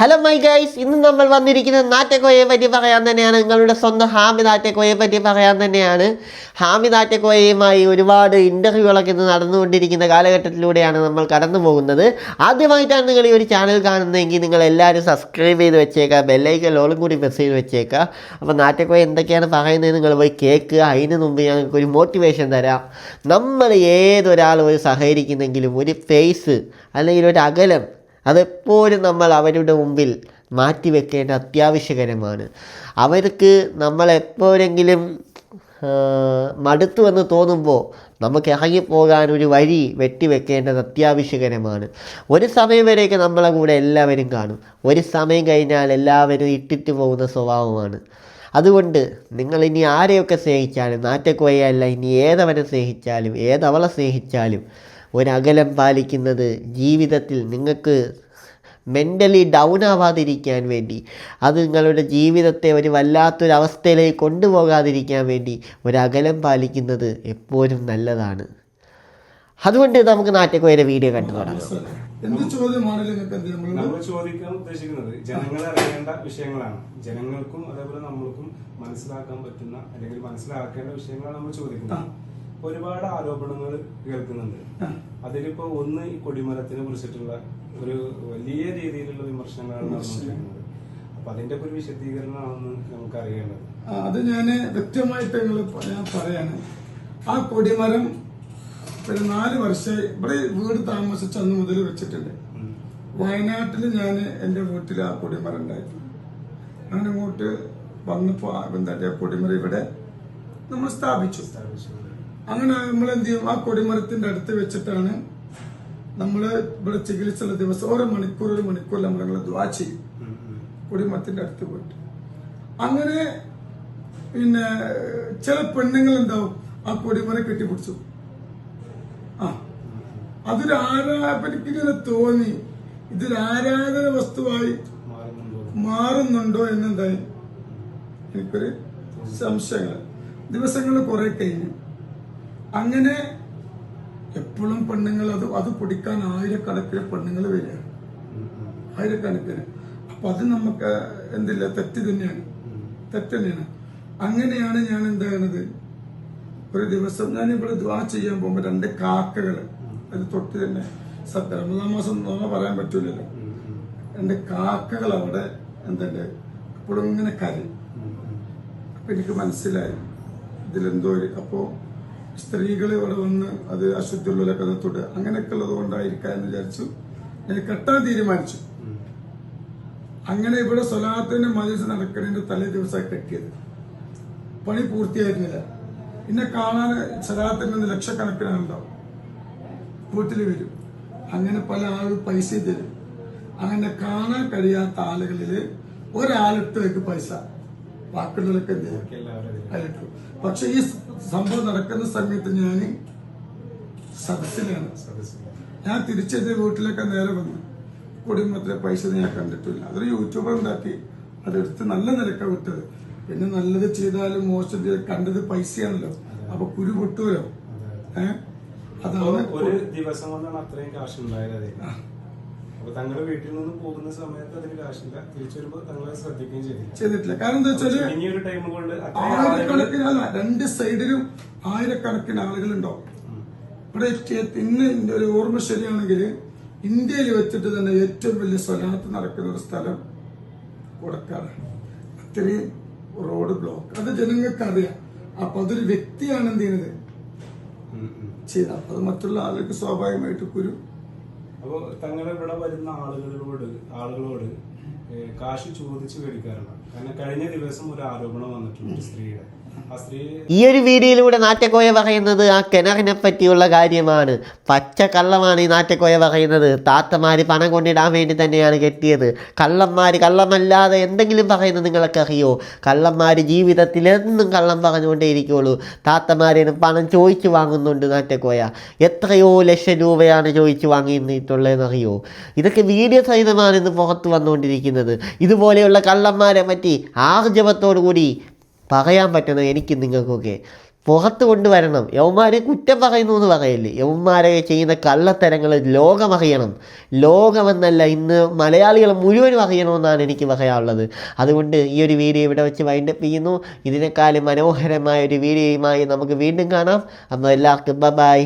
Hello my guys ഇന്ന് നമ്മൾ വന്നിരിക്കുന്നത് നാറ്റക്കോയെ പറ്റി പറയാൻ തന്നെയാണ്. നിങ്ങളുടെ സ്വന്തം ഹാമി നാറ്റക്കോയെ പറ്റി പറയാൻ തന്നെയാണ്. ഹാമി നാറ്റക്കോയയുമായി ഒരുപാട് ഇന്റർവ്യൂകളൊക്കെ ഇന്ന് നടന്നുകൊണ്ടിരിക്കുന്ന കാലഘട്ടത്തിലൂടെയാണ് നമ്മൾ കടന്നു പോകുന്നത്. ആദ്യമായിട്ടാണ് നിങ്ങൾ ഈ ഒരു ചാനൽ കാണുന്നതെങ്കിൽ നിങ്ങൾ എല്ലാവരും സബ്സ്ക്രൈബ് ചെയ്ത് വെച്ചേക്കുക. ബെല്ലൈക്കൽ ഓളും കൂടി പ്രസ് ചെയ്ത് വെച്ചേക്കുക. അപ്പോൾ നാറ്റക്കോയ എന്തൊക്കെയാണ് പറയുന്നത് നിങ്ങൾ പോയി കേൾക്കുക. അതിന് മുമ്പ് ഞങ്ങൾക്ക് ഒരു മോട്ടിവേഷൻ തരാം. നമ്മൾ ഏതൊരാൾ ഒരു സഹകരിക്കുന്നെങ്കിലും ഒരു ഫേസ് അല്ലെങ്കിൽ ഒരു അകലം അതെപ്പോഴും നമ്മൾ അവരുടെ മുമ്പിൽ മാറ്റിവെക്കേണ്ട അത്യാവശ്യകരമാണ്. അവർക്ക് മടുത്തുവെന്ന് മടുത്തു എന്ന് തോന്നുമ്പോൾ നമുക്ക് ഇറങ്ങിപ്പോകാൻ ഒരു വഴി വെട്ടിവെക്കേണ്ടത് അത്യാവശ്യകരമാണ്. ഒരു സമയം വരെയൊക്കെ നമ്മളെ കൂടെ എല്ലാവരും കാണും. ഒരു സമയം കഴിഞ്ഞാൽ എല്ലാവരും ഇട്ടിട്ട് പോകുന്ന സ്വഭാവമാണ്. അതുകൊണ്ട് നിങ്ങൾ ഇനി ആരെയൊക്കെ സ്നേഹിച്ചാലും നാറ്റക്കോയല്ല ഇനി ഏതവനെ സ്നേഹിച്ചാലും ഏതവളെ സ്നേഹിച്ചാലും ഒരകലം പാലിക്കുന്നത് ജീവിതത്തിൽ നിങ്ങൾക്ക് മെന്റലി ഡൗൺ ആവാതിരിക്കാൻ വേണ്ടി. അത് നിങ്ങളുടെ ജീവിതത്തെ ഒരു വല്ലാത്തൊരവസ്ഥയിലേക്ക് കൊണ്ടുപോകാതിരിക്കാൻ വേണ്ടി ഒരകലം പാലിക്കുന്നത് എപ്പോഴും നല്ലതാണ്. അതുകൊണ്ട് നമുക്ക് നാട്ടിക്കോയുടെ വീഡിയോ കണ്ടു തുടങ്ങാം. എന്ത് ചോദ്യമാണ് നമ്മൾ ചോദിക്കാൻ ഉദ്ദേശിക്കുന്നത് ജനങ്ങൾ അറിയേണ്ട വിഷയങ്ങളാണ്. ജനങ്ങൾക്കും അതേപോലെ നമ്മൾക്കും മനസ്സിലാക്കാൻ പറ്റുന്ന അല്ലെങ്കിൽ മനസ്സിലാക്കേണ്ട വിഷയങ്ങളാണ് നമ്മൾ ചോദിക്കുന്നത്. ഒരുപാട് ആരോപണങ്ങൾ കേൾക്കുന്നുണ്ട്. അതിലിപ്പോ ഒന്ന് ഈ കൊടിമരത്തിനെ കുറിച്ചിട്ടുള്ള ഒരു വലിയ രീതിയിലുള്ള വിമർശനങ്ങളാണ് നടന്നുകൊണ്ടിരിക്കുന്നത്. അപ്പൊ അതിന്റെ ഒരു വിശദീകരണമാണെന്ന് നമുക്ക് അറിയേണ്ടത് അത് ഞാൻ വ്യക്തമായിട്ട് ഞാൻ പറയാണ്. ആ കൊടിമരം പിന്നെ നാല് വർഷമായി ഇവിടെ വീട് താമസിച്ച അന്ന് മുതൽ വെച്ചിട്ടുണ്ട്. വയനാട്ടിൽ ഞാൻ എന്റെ വീട്ടിൽ ആ കൊടിമരം ഉണ്ടായിരുന്നു. അങ്ങനെ ഇങ്ങോട്ട് വന്നപ്പോൾ ആ എന്താ കൊടിമരം ഇവിടെ നമ്മൾ സ്ഥാപിച്ചു. സ്ഥാപിച്ചിട്ടുണ്ട്. അങ്ങനെ നമ്മൾ എന്ത് ചെയ്യും? ആ കൊടിമരത്തിന്റെ അടുത്ത് വെച്ചിട്ടാണ് നമ്മൾ ഇവിടെ ചികിത്സയുള്ള ദിവസം ഓരോ മണിക്കൂർ ഒരു മണിക്കൂർ നമ്മൾ ഞങ്ങൾ ദ്വാ ചെയ്യും. ഉം. അടുത്ത് പോയിട്ട്. അങ്ങനെ പിന്നെ ചില പെണ്ണുങ്ങൾ ഉണ്ടാവും ആ കൊടിമരം കെട്ടിപ്പിടിച്ചു. ആ. അതൊരു ആരാധനക്കിങ്ങനെ തോന്നി. ഇതൊരു ആരാധന വസ്തുവായി മാറുന്നുണ്ടോ? മാറുന്നുണ്ടോ എന്നെന്തായി? എനിക്കൊരു സംശയങ്ങൾ ദിവസങ്ങൾ കുറെ കഴിഞ്ഞു. അങ്ങനെ എപ്പോഴും പെണ്ണുങ്ങൾ അത് അത് പിടിക്കാൻ ആയിരക്കണക്കിന് പെണ്ണുങ്ങൾ വരികയാണ്. ആയിരക്കണക്കിന് അപ്പൊ അത് നമുക്ക് എന്തില്ല തെറ്റ് തന്നെയാണ് തെറ്റ് തന്നെയാണ് അങ്ങനെയാണ് ഞാൻ എന്താണത് ഒരു ദിവസം ഞാൻ ഇവിടെ ദ്വാ ചെയ്യാൻ പോകുമ്പോൾ രണ്ട് കാക്കകൾ അത് തൊട്ട് തന്നെ സത്യം ഒന്നാം മാസം നോമ പറയാൻ പറ്റൂലല്ലോ. രണ്ട് കാക്കകൾ അവിടെ എന്തുണ്ട് എപ്പോഴും ഇങ്ങനെ കരയും. അപ്പൊ എനിക്ക് മനസ്സിലായി ഇതിലെന്തോ അപ്പോ സ്ത്രീകൾ ഇവിടെ വന്ന് അത് അശുദ്ധിയുള്ള കഥ തൊട്ട് അങ്ങനെയൊക്കെ ഉള്ളത് കൊണ്ടായിരിക്കാം എന്ന് വിചാരിച്ചു. ഞാൻ കെട്ടാൻ തീരുമാനിച്ചു. അങ്ങനെ ഇവിടെ സ്വലാത്തിന്റെ മജീസ് നടക്കുന്നതിന്റെ തലേ ദിവസമായി കെട്ടിയത്. പണി പൂർത്തിയായിരുന്നില്ല. എന്നെ കാണാൻ സ്വലാത്തിന്റെ ലക്ഷക്കണക്കിനുണ്ടാവും വീട്ടിൽ വരും. അങ്ങനെ പല ആളുകൾ പൈസ തരും. അങ്ങനെ കാണാൻ കഴിയാത്ത ആളുകളിൽ ഒരാളിട്ടേക്ക് പൈസ. അതിൽ. അതിലിട്ടു പക്ഷെ ഈ സംഭവം നടക്കുന്ന സമയത്ത് ഞാൻ സദസ്സിലാണ്. ഞാൻ തിരിച്ചെത്തിയ വീട്ടിലൊക്കെ നേരെ വന്നു കുടുംബത്തിലെ പൈസ ഞാൻ കണ്ടിട്ടില്ല. അതൊരു യൂട്യൂബർ ഉണ്ടാക്കി. അതെടുത്ത് നല്ല നിരക്ക വിട്ടത്. പിന്നെ നല്ലത് ചെയ്താലും മോശം കണ്ടത് പൈസയാണല്ലോ. അപ്പൊ കുരു പൊട്ടുമല്ലോ. ഏഹ് അതാണ് ഒരു ദിവസം കൊണ്ടാണ് അത്രയും കാശ് ഉണ്ടായത്. അപ്പൊ തങ്ങളുടെ വീട്ടിൽ നിന്ന് പോകുന്ന സമയത്ത് അതിന് കാശില്ല. തിരിച്ചു വരുമ്പോ തങ്ങളെ ശ്രദ്ധിക്കുകയും ചെയ്തില്ല. ചെയ്തിട്ടില്ല. കാരണം എന്താ വെച്ചാൽ ഇനി ഒരു ടൈം കൊണ്ട് ആയിരക്കണക്കിന് അല്ല രണ്ട് സൈഡിലും ആയിരക്കണക്കിന് ആളുകൾ ഉണ്ടാവും ഇവിടെ ഇന്ന് എന്റെ ഒരു ഓർമ്മ ശരിയാണെങ്കിൽ ഇന്ത്യയിൽ വെച്ചിട്ട് തന്നെ ഏറ്റവും വലിയ സ്വലാത്ത് നടക്കുന്ന ഒരു സ്ഥലം കൊടക്കാടാണ് അത്രയും റോഡ് ബ്ലോക്ക് അത് ജനങ്ങൾക്ക് അറിയാം. അപ്പൊ അതൊരു വ്യക്തിയാണ് എന്ത് ചെയ്യുന്നത്. അപ്പൊ അത് മറ്റുള്ള ആളുകൾക്ക് സ്വാഭാവികമായിട്ട് കുരു അപ്പൊ തങ്ങളുടെ ഇവിടെ വരുന്ന ആളുകളോട് ആളുകളോട് കാശ് ചോദിച്ചു മേടിക്കാറുണ്ട്. കാരണം കഴിഞ്ഞ ദിവസം ഒരു ആരോപണം വന്നിട്ടുണ്ട് സ്ത്രീയുടെ. ഈ ഒരു വീഡിയോയിലൂടെ നാറ്റക്കോയ പറയുന്നത് ആ കിണറിനെ പറ്റിയുള്ള കാര്യമാണ്. പച്ച കള്ളമാണ് ഈ നാറ്റക്കോയ പറയുന്നത്. താത്തമാര് പണം കൊണ്ടിടാൻ വേണ്ടി തന്നെയാണ് കെട്ടിയത്. കള്ളന്മാര് കള്ളമല്ലാതെ എന്തെങ്കിലും പറയുന്നത് നിങ്ങൾക്ക് അറിയോ? കള്ളന്മാര് ജീവിതത്തിൽ എന്നും കള്ളം പറഞ്ഞുകൊണ്ടേ ഇരിക്കുള്ളൂ താത്തമാരേനും പണം ചോദിച്ചു വാങ്ങുന്നുണ്ട് നാറ്റക്കോയ. എത്രയോ ലക്ഷം രൂപയാണ് ചോദിച്ചു വാങ്ങിയിരുന്നിട്ടുള്ളതെന്ന് അറിയോ? ഇതൊക്കെ വീഡിയോ സഹിതമാണ് ഇന്ന് പുറത്ത് വന്നുകൊണ്ടിരിക്കുന്നത്. ഇതുപോലെയുള്ള കള്ളന്മാരെ പറ്റി ആർജവത്തോടു കൂടി പറയാൻ പറ്റുന്നത് എനിക്ക് നിങ്ങൾക്കൊക്കെ. പുറത്ത് കൊണ്ടുവരണം. യവന്മാരെ കുറ്റം പറയുന്നു എന്ന് പറയല്ലേ? യവന്മാരെ ചെയ്യുന്ന കള്ളത്തരങ്ങൾ ലോകമറിയണം ലോകമെന്നല്ല ഇന്ന് മലയാളികൾ മുഴുവനും അറിയണമെന്നാണ് എനിക്ക് പറയാനുള്ളത്. അതുകൊണ്ട് ഈ ഒരു വീഡിയോ ഇവിടെ വെച്ച് വൈൻഡപ്പ് ചെയ്യുന്നു. ഇതിനേക്കാളും മനോഹരമായ ഒരു വീഡിയോയുമായി നമുക്ക് വീണ്ടും കാണാം. അപ്പോൾ എല്ലാവർക്കും ബൈ